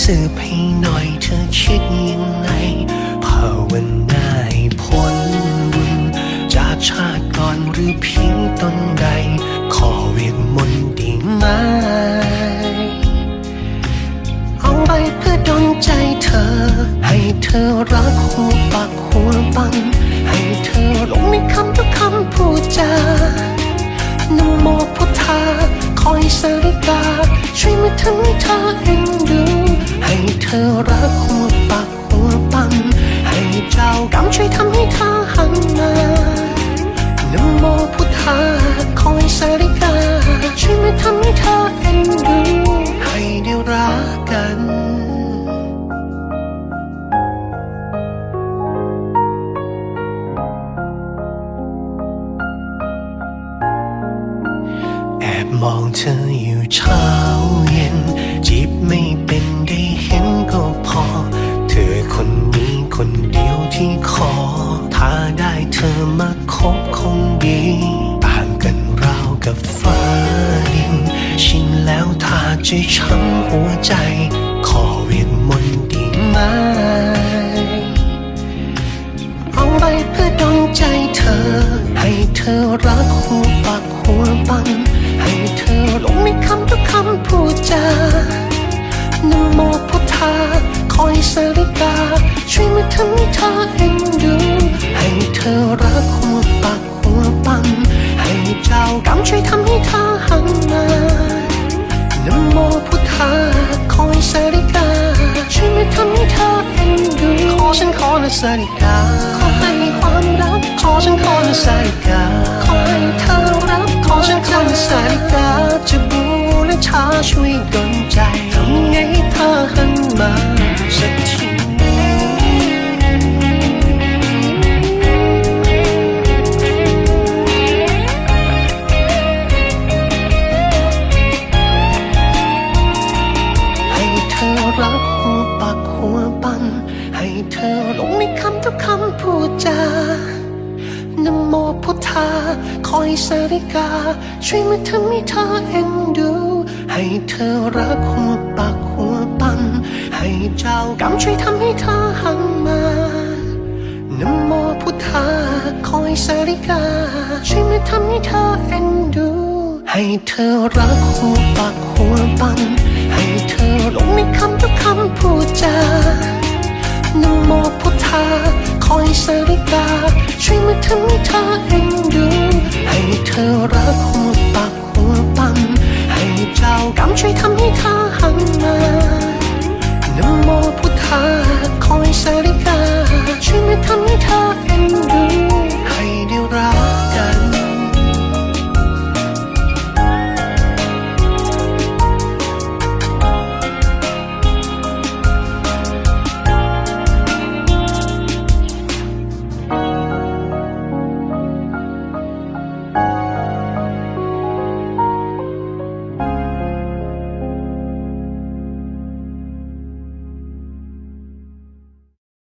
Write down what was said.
สืบให้หน่อยเธอคิดยังไงภาวนาใพ้นบุญจากชาติก่อนหรือเพียงตนใด ขอเวียนมนดีไหมเอาไปเพื่อดนใจเธอ ให้เธอรักหัวปากหัวบัง ให้เธอลงในคำทุกคำพูดจานโมพุทธาคอยสาริกาช่วยมา รักหัวปักหัวปั๊มให้เจ้ากรรมช่วยทำให้เธอหันมานโมพุทธาคอยสาริกา ช่วยมาทำให้เธอเอ็นดูให้ได้รักกันแอบมองเธออยู่เช้า เธอมาคบคงดีต่างกันราวกับฟ้าดิน ชินแล้วถ้าจะช้ำหัวใจ ขอเวทมนต์ดีไหมเอาไปเพื่อดองใจเธอ ให้เธอรักหัวปากหัวปันให้เธอลงในคำทุกคำ สาริกา ขอให้ความรัก ขอฉันขอนะสาริกา ขอให้เธอรัก ขอฉันขอนะสาริกา จะบูและชาช่วยดลใจทำไงให้เธอหันมาสักทีให้เธอรักหัวปากหัวปันให้เธอหลงา คอยสาริกา ช่วยมาทำให้เธอเอ็นดู ให้เธอรักหัวปากหัวปัน ให้เจ้ากรรมช่วยทำให้เธอหันมานโมพุทธา คอยสาริกา ช่วยมาทำให้เธอเอ็นดู ให้เธอรักหัวปากหัวปัน ให้เธอหลงในคำทุกคำพูดจานโมพุทธา คอยสาริกา ช่วยมาทำ กรรมช่วยทำให้เธอหันมานโมพุทธาคอยสาริกา